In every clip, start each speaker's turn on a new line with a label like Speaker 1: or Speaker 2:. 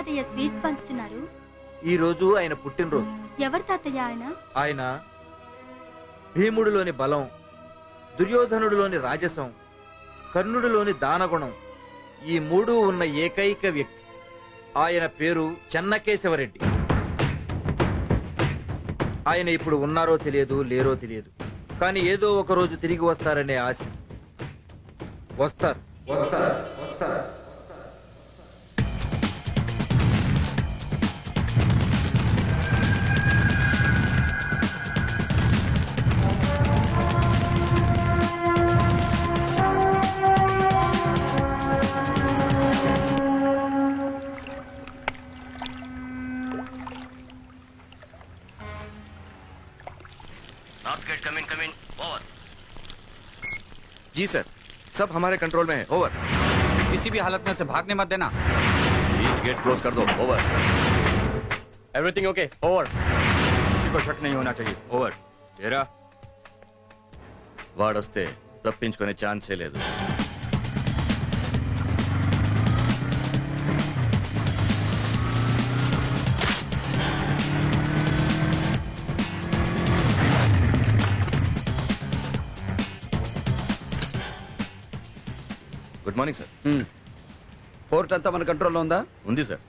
Speaker 1: తాతయ్య స్వీట్స్ పంచుతున్నారు?
Speaker 2: ఈ రోజు ఆయన పుట్టినరోజు.
Speaker 1: ఎవరు తాతయ్య ఆయన?
Speaker 2: ఆయన భీముడిలోని బలం దుర్యోధనుడిలోని రాజసం కర్ణుడిలోని దానగుణం ఈ మూడు ఉన్న ఏకైక వ్యక్తి. ఆయన పేరు చెన్నకేశవరెడ్డి. ఆయన ఇప్పుడు ఉన్నారో తెలియదు లేరో తెలియదు. కానీ ఏదో ఒక రోజు తిరిగి వస్తారనే ఆశ. వస్తారు. వస్తారు. వస్తారు.
Speaker 3: जी सर सब हमारे कंट्रोल में है ओवर
Speaker 4: किसी भी हालत में उसे भागने मत देना
Speaker 3: ईस्ट गेट क्लोज कर दो ओवर
Speaker 4: एवरीथिंग ओके ओवर किसी को शक नहीं होना चाहिए ओवर तेरा
Speaker 3: వాడొస్తే తప్పించుకునే ఛాన్సే లేదు మార్నింగ్ సార్
Speaker 4: పోర్ట్ అంతా మన కంట్రోల్లో ఉందా
Speaker 3: ఉంది సార్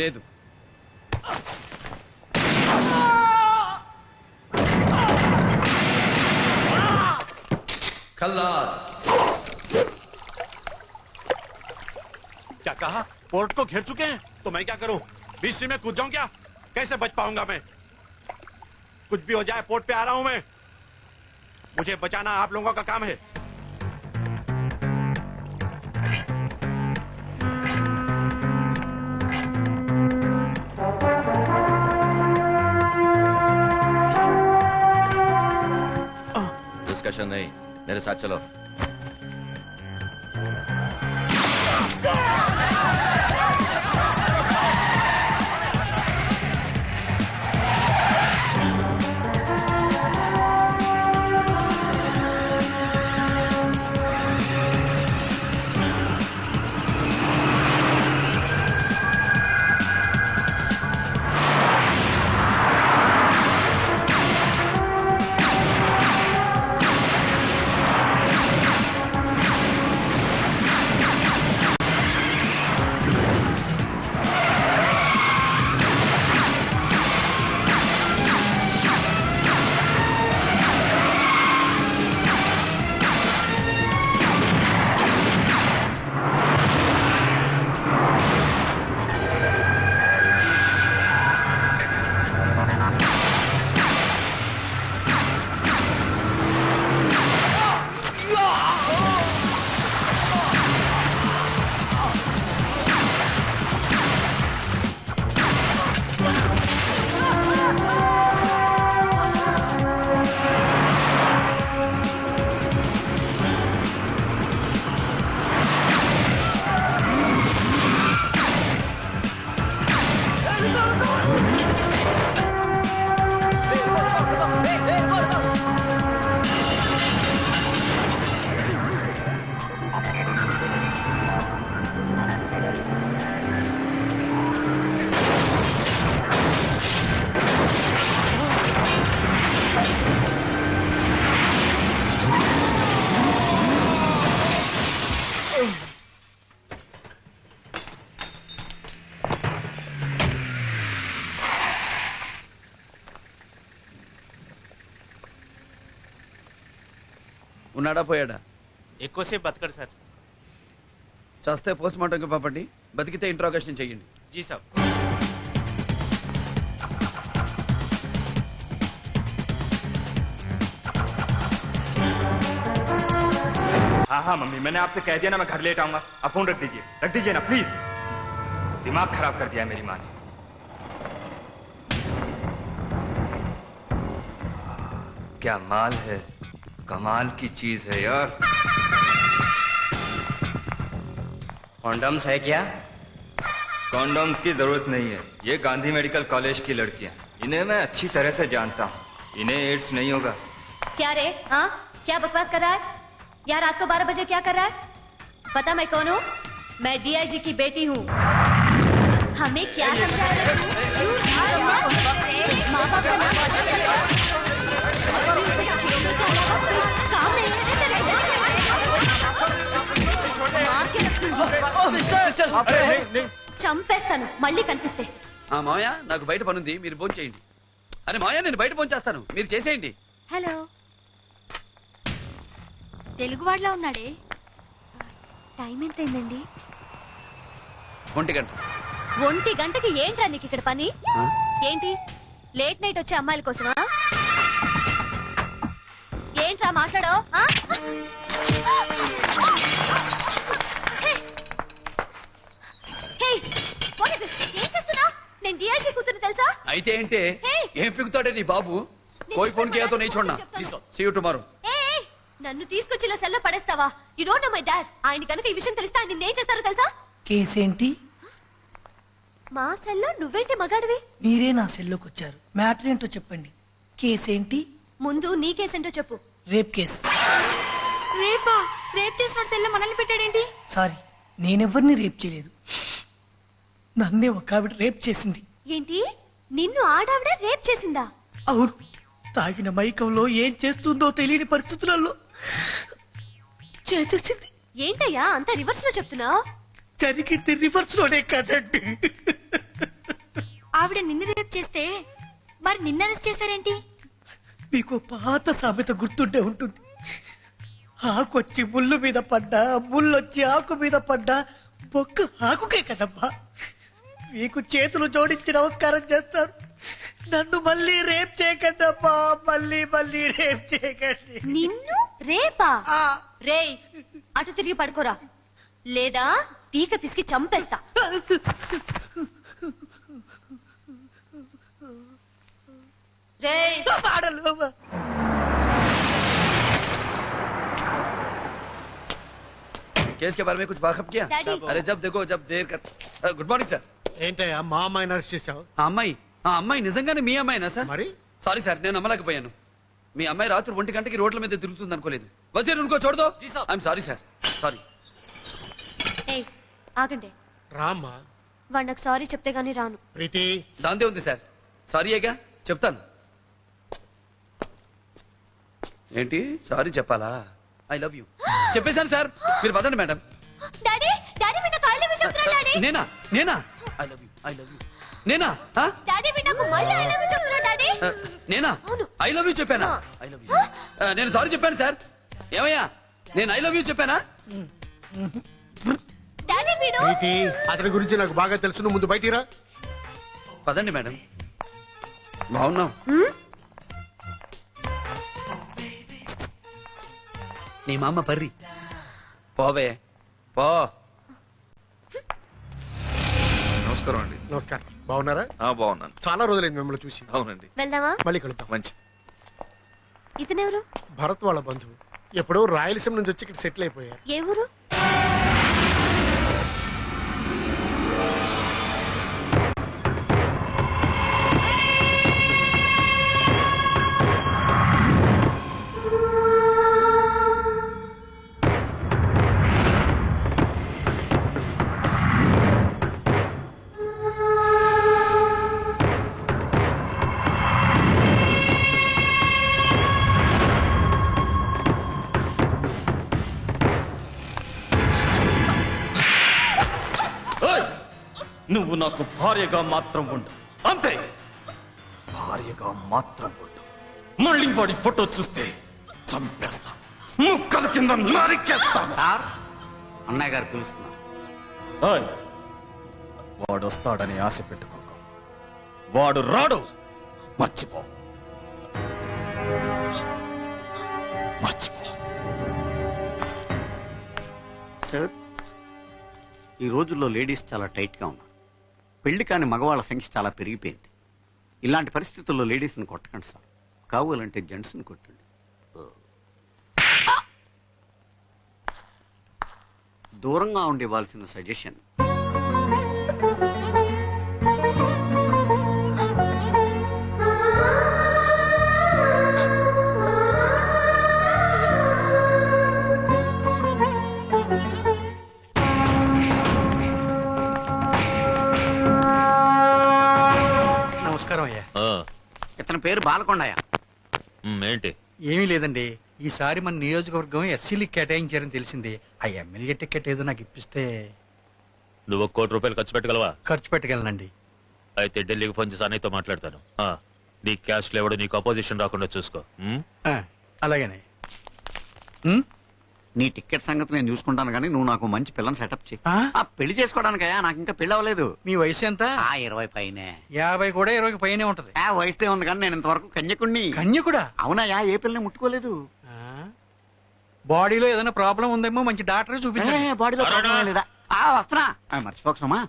Speaker 4: లేదు
Speaker 5: क्या कहा पोर्ट को घेर चुके हैं तो मैं क्या करूं बीच में कूद जाऊं क्या कैसे बच पाऊंगा मैं कुछ भी हो जाए पोर्ट पे आ रहा हूं मैं मुझे बचाना आप लोगों का काम है
Speaker 3: डिस्कशन नहीं मेरे साथ चलो
Speaker 4: ఉన్నాడా పోయాడా
Speaker 6: ఎక్కువసేపు బతకడు సార్
Speaker 4: చస్తే పోస్ట్ మార్టంకి పంపండి బతికితే ఇంట్రాగేషన్ చెయ్యండి
Speaker 6: జీ సాబ్
Speaker 7: हाँ हाँ मम्मी मैंने आपसे कह दिया ना मैं घर लेट आऊंगा आप फोन रख दीजिए रख दीजिए ना प्लीज दिमाग खराब कर दिया है मेरी माँ ने क्या माल है कमाल की चीज़ है यार।
Speaker 8: कॉन्डम्स है क्या?
Speaker 7: कॉन्डम्स की ज़रूरत नहीं है। ये गांधी मेडिकल कॉलेज की लड़कियाँ। इन्हें मैं अच्छी तरह से जानता हूँ। इन्हें एड्स नहीं होगा।
Speaker 9: क्या रे? हाँ? क्या बकवास कर रहा है? यार रात को बारह बजे क्या कर रहा है? पता मैं कौन हूँ? मैं डीआईजी की बेटी हूँ। हमें क्या समझा रहे हो? माँ बाप का नाम చంపేస్తాను మళ్ళీ కనిపిస్తే.
Speaker 4: ఆ మావయ్య నాకు బయట పనుంది మీరు ఫోన్ చేయండి. అరే మావయ్య నేను బయట ఫోన్ చేస్తాను మీరు చేసేయండి.
Speaker 1: హలో. తెలుగు వాడిలా ఉన్నాడే? టైం ఎంత అయిందండి
Speaker 4: ఒంటి గంట.
Speaker 9: ఒంటి గంటకి ఏంట్రా నీకు ఇక్కడ పని? ఏంటి? లేట్ నైట్ వచ్చే అమ్మాయిల కోసమా? ఏంట్రా మాట్లాడో? చేస్తున్నా? నేను డిఐజీ కూతురు తెలుసా?
Speaker 4: అయితే ఏంటే
Speaker 9: Hey!
Speaker 4: ఏం పిగుతాడే నీ బాబు? కోయి ఫోన్ కేయాతో నేను చూడనా టుమారో
Speaker 9: నన్ను తీసుకొచ్చిన సెల్లో పడేస్తావా? You don't know my dad ఆయన కనుక ఈ విషయం తెలిస్తే ఆయన ఏం చేస్తారో తెలుసా?
Speaker 10: ఏంటి
Speaker 9: మా సెల్లో నువ్వేంటి మగాడివి?
Speaker 10: మీరే నా సెల్లోకి వచ్చారు మ్యాటర్ ఏంటో చెప్పండి. కేసేంటి?
Speaker 9: ముందు నీ కేసేంటో చెప్పు.
Speaker 10: Rape case.
Speaker 1: రేపా? రేప్ చేసిన సెల్లో మనల్ని పెట్టాడేంటి?
Speaker 10: సారీ నేనెవ్వరిని రేప్ చేయలేదు. నన్నే ఒక ఆవిడ రేప్ చేసింది.
Speaker 9: ఏంటి? నిన్ను ఆడావిడ రేప్ చేసిందా?
Speaker 10: అవును. తాగిన మైకంలో ఏం చేస్తుందో తెలియని పరిస్థితులలో చేసేసింది
Speaker 9: ఏంటయ్యా అంత రివర్స్లో చెప్తున్నావు?
Speaker 10: జరిగింది రివర్స్లోనే కదండి.
Speaker 1: ఆవిడ నిన్ను రేప్ చేస్తే మరి నిన్న అరెస్ట్ చేశారేంటి?
Speaker 10: మీకు పాత సామెత గుర్తుండే ఉంటుంది. ఆకొచ్చి ముళ్ళు మీద పడ్డా ముళ్ళొచ్చి ఆకు మీద పడ్డా బొక్క ఆకుకే కదమ్మా మీకు చేతులు జోడించి నమస్కారం చేస్తారు నన్ను మళ్ళీ రేప్ చేయకండి అమ్మా మళ్ళీ మళ్ళీ రేప్ చేయకండి
Speaker 9: నిన్ను రేపా
Speaker 10: ఆ,
Speaker 9: రేయ్ అటు తిరిగి పడుకోరా లేదా పీక పిసికి చంపేస్తా రేయ్
Speaker 10: ఆడలు అమ్మా.
Speaker 4: केस के बारे में कुछ वाकफ किया
Speaker 9: Daddy.
Speaker 4: अरे जब देखो जब देर कर గుడ్ మార్నింగ్ సార్
Speaker 11: ఏంటయ్యా మా అమ్మాయిని అరెస్ట్ చేశావు?
Speaker 4: ఆ అమ్మాయి ఆ అమ్మాయి నిజంగానే మీ అమ్మాయినా సార్?
Speaker 11: మరి?
Speaker 4: సారీ సార్ నేను నమ్మలేకపోయాను. మీ అమ్మాయి రాత్రి ఒంటి గంటకి రోడ్ల మీద తిరుగుతుంది అనుకోలేదు. వజీర్ ఉనుకో చూడదు. ఐఎమ్ సారీ సార్ సారీ
Speaker 9: ఏయ్ ఆగండి.
Speaker 11: రామ్మా.
Speaker 9: వాడు నాకు సారీ చెప్తే గానీ రాను.
Speaker 11: ప్రీతి.
Speaker 4: దాందే ఉంది సార్. సారీ ఏగా? చెప్తాను. ఏంటి? సారీ చెప్పాలా? ఐ లవ్ యూ చెప్పేశాను సార్. మీరు పదండి మేడం.
Speaker 9: డాడీ డాడీ చెప్తున్నా డాడీ.
Speaker 4: నేనా? నేనా? I love you I love you నేనా? ఆ?
Speaker 9: డాడీ మీ నాకు మళ్ళీ ఐ లవ్ యూ చెప్తున్నా డాడీ?
Speaker 4: ఆ, నేనా?
Speaker 9: అవును.
Speaker 4: ఐ లవ్ యూ చెప్పానా? ఐ లవ్ యూ నేను సారీ చెప్పాను సార్ ఏమయ్యా? నేను ఐ లవ్ యూ చెప్పానా?
Speaker 9: డాడీ వీడు
Speaker 11: ప్రీతి అతని గురించి నాకు బాగా తెలుసు. నువ్వు ముందు బయటిరా
Speaker 4: పదండి మేడం. బాగున్నాం. నీ మామ పర్రి. పోవే. పో.
Speaker 3: నమస్కారం అండి.
Speaker 11: నమస్కారం. బాగున్నారా?
Speaker 3: ఆ, బాగున్నాను.
Speaker 11: చాలా రోజులైంది మిమ్మల్ని చూసి.
Speaker 3: అవునండి.
Speaker 9: వెళ్దామా?
Speaker 11: మళ్ళీ కలుద్దాం.
Speaker 3: మంచి
Speaker 9: ఇతనెవరు?
Speaker 11: భరత్ వాళ్ళ బంధువు. ఎప్పుడో రాయలసీమ నుంచి వచ్చి ఇక్కడ సెటిల్ అయిపోయారు.
Speaker 9: ఏ ఊరు?
Speaker 8: నువ్వు నాకు భార్యగా మాత్రం ఉండు. అంతే. భార్యగా మాత్రం ఉండు. మళ్ళీ వాడి ఫోటో చూస్తే చంపేస్తా. ముక్కల కింద నరికేస్తా
Speaker 12: సార్ అన్నయ్య గారు పిలుస్తున్నారు.
Speaker 8: ఓయ్, వాడు వస్తాడని ఆశ పెట్టుకోకు. వాడు రాడు. మర్చిపో. మర్చిపో.
Speaker 12: సార్ ఈ రోజుల్లో లేడీస్ చాలా టైట్గా ఉన్నారు. పెళ్ళి కాని మగవాళ్ళ సంఖ్య చాలా పెరిగిపోయింది. ఇలాంటి పరిస్థితుల్లో లేడీస్ని కొట్టకండి సార్. కావాలంటే జెంట్స్ని కొట్టండి. దూరంగా ఉండివ్వాల్సిన సజెషన్ ఇతని పేరు బాలకొండయ్య.
Speaker 13: ఏంటి?
Speaker 14: ఏమీ లేదండి. ఈసారి మన నియోజకవర్గం ఎస్సీలకి కేటాయించారని తెలిసింది. ఆ ఎమ్మెల్యే టికెట్ ఏదో నాకు ఇప్పిస్తే
Speaker 13: నువ్వు ఒక కోటి రూపాయలు ఖర్చు పెట్టగలవా?
Speaker 14: ఖర్చు పెట్టగలనండి.
Speaker 13: అయితే ఢిల్లీకి ఫోన్ చేసి అన్నయ్యతో మాట్లాడతాను. ఆ, నీ క్యాష్ లేవడు నీకు అపోజిషన్ రాకుండా చూసుకో?
Speaker 14: ఆ, అలాగనే.
Speaker 12: నీ టికెట్ సంగతి నేను చూసుకుంటాను కానీ నువ్వు నాకు మంచి పిల్లని సెటప్ చేయి
Speaker 14: ఆ?
Speaker 12: ఆ, పెళ్ళి చేసుకోవడానికయ్యా నాకు ఇంకా పెళ్ళి అవ్వలేదు.
Speaker 14: మీ వయసు ఎంత?
Speaker 12: ఆ ఇరవై పైనే.
Speaker 14: యాభై కూడా ఇరవైకి పైనే ఉంటది.
Speaker 12: ఆ వయసుదే ఉంది కానీ నేను ఇంతవరకు కన్యకుణ్ణి.
Speaker 14: కన్యకుడా?
Speaker 12: అవునయ్యా ఏ పిల్లని ముట్టుకోలేదు.
Speaker 14: ఆ? బాడీలో ఏదైనా ప్రాబ్లం ఉందేమో మంచి డాక్టర్ చూపించండి.
Speaker 12: ఏ, బాడీలో ప్రాబ్లం ఏం లేదా? ఆ వస్తున్నా. ఆ, మర్చిపోకు సుమా.